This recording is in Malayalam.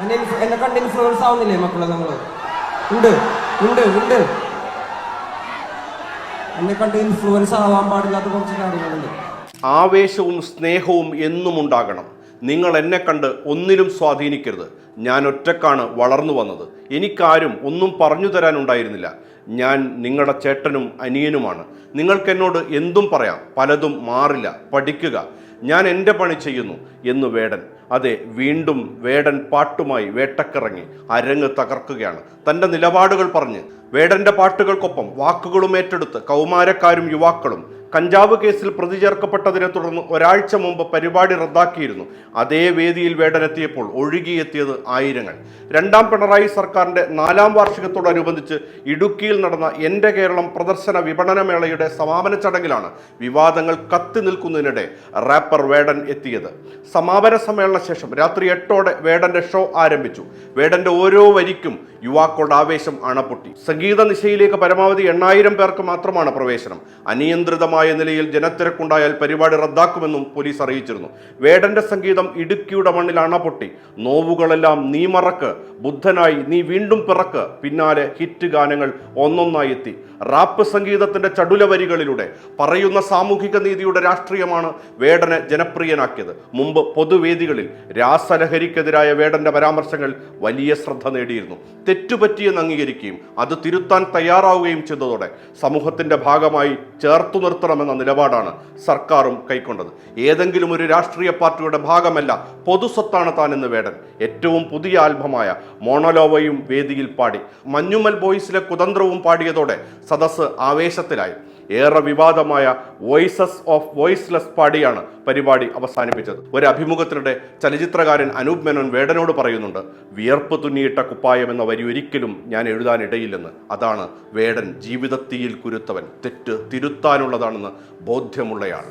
എന്നെ എന്നെ കണ്ട് ഇൻഫ്ലുവൻസ് ആവുന്നില്ലേ മക്കളെ നിങ്ങൾ ഉണ്ട് ഉണ്ട് ഉണ്ട്. എന്നെ കണ്ട് ഇൻഫ്ലുവൻസ് ആവാൻ പാടില്ലാത്ത കുറച്ച് കാര്യങ്ങളുണ്ട്. ആവേശവും സ്നേഹവും എന്നും ഉണ്ടാകണം. നിങ്ങൾ എന്നെ കണ്ട് ഒന്നിലും സ്വാധീനിക്കരുത്. ഞാൻ ഒറ്റക്കാണ് വളർന്നു വന്നത്. എനിക്കാരും ഒന്നും പറഞ്ഞു തരാനുണ്ടായിരുന്നില്ല. ഞാൻ നിങ്ങളുടെ ചേട്ടനും അനിയനുമാണ്. നിങ്ങൾക്ക് എന്നോട് എന്തും പറയാം. പലതും മാറില്ല. പഠിക്കുക. ഞാൻ എന്റെ പണി ചെയ്യുന്നു എന്ന് വേടൻ. അതെ വീണ്ടും വേടൻ പാട്ടുമായി വേട്ടക്കിറങ്ങി അരങ്ങ് തകർക്കുകയാണ്. തന്റെ നിലപാടുകൾ പറഞ്ഞ് വേടന്റെ പാട്ടുകൾക്കൊപ്പം വാക്കുകളും ഏറ്റെടുത്ത് കൗമാരക്കാരും യുവാക്കളും കഞ്ചാവ് കേസിൽ പ്രതി ചേർക്കപ്പെട്ടതിനെ തുടർന്ന് ഒരാഴ്ച മുമ്പ് പരിപാടി റദ്ദാക്കിയിരുന്നു. അതേ വേദിയിൽ വേടനെത്തിയപ്പോൾ ഒഴുകിയെത്തിയത് ആയിരങ്ങൾ. രണ്ടാം പിണറായി സർക്കാരിന്റെ നാലാം വാർഷികത്തോടനുബന്ധിച്ച് ഇടുക്കിയിൽ നടന്ന എന്റെ കേരളം പ്രദർശന വിപണന മേളയുടെ സമാപന ചടങ്ങിലാണ് വിവാദങ്ങൾ കത്തി നിൽക്കുന്നതിനിടെ റാപ്പർ വേടൻ എത്തിയത്. സമാപന സമ്മേളന ശേഷം രാത്രി എട്ടോടെ വേടന്റെ ഷോ ആരംഭിച്ചു. വേടന്റെ ഓരോ വരിക്കും യുവാക്കളുടെ ആവേശം അണപൊട്ടി. സംഗീത നിശയിലേക്ക് പരമാവധി എണ്ണായിരം പേർക്ക് മാത്രമാണ് പ്രവേശനം. അനിയന്ത്രിതമായ നിലയിൽ ജനത്തിരക്കുണ്ടായാൽ പരിപാടി റദ്ദാക്കുമെന്നും പോലീസ് അറിയിച്ചിരുന്നു. വേടന്റെ സംഗീതം ഇടുക്കിയുടെ മണ്ണിൽ അണപൊട്ടി. നോവുകളെല്ലാം നീ മറക്ക്. ബുദ്ധനായി നീ വീണ്ടും പിറക്ക്. പിന്നാലെ ഹിറ്റ് ഗാനങ്ങൾ ഒന്നൊന്നായി എത്തി. റാപ്പ് സംഗീതത്തിന്റെ ചടുല വരികളിലൂടെ പറയുന്ന സാമൂഹിക നീതിയുടെ രാഷ്ട്രീയമാണ് വേടനെ ജനപ്രിയനാക്കിയത്. മുമ്പ് പൊതുവേദികളിൽ രാസലഹരിക്കെതിരായ വേടന്റെ പരാമർശങ്ങൾ വലിയ ശ്രദ്ധ നേടിയിരുന്നു. തെറ്റുപറ്റിയെന്ന് അംഗീകരിക്കുകയും അത് തിരുത്താൻ തയ്യാറാവുകയും ചെയ്തതോടെ സമൂഹത്തിന്റെ ഭാഗമായി ചേർത്തു നിർത്തണമെന്ന നിലപാടാണ് സർക്കാരും കൈക്കൊണ്ടത്. ഏതെങ്കിലും ഒരു രാഷ്ട്രീയ പാർട്ടിയുടെ ഭാഗമല്ല പൊതുസ്വത്താണ് താൻ എന്ന് വേടൻ. ഏറ്റവും പുതിയ ആൽബമായ മോണലോവയും വേദിയിൽ പാടി. മഞ്ഞുമൽ ബോയ്സിലെ കുതന്ത്രവും പാടിയതോടെ സദസ്സ് ആവേശത്തിലായി. ഏറെ വിവാദമായ വോയിസസ് ഓഫ് വോയിസ്ലെസ് പാടിയാണ് പരിപാടി അവസാനിപ്പിച്ചത്. ഒരു അഭിമുഖത്തിനിടെ ചലച്ചിത്രകാരൻ അനൂപ് മേനോൻ വേടനോട് പറയുന്നുണ്ട് വിയർപ്പ് തുന്നിയിട്ട കുപ്പായം എന്ന വരി ഒരിക്കലും ഞാൻ എഴുതാനിടയില്ലെന്ന് അതാണ് വേടൻ ജീവിതത്തിൽ കുരുത്തവൻ. തെറ്റ് തിരുത്താനുള്ളതാണെന്ന് ബോധ്യമുള്ളയാൾ.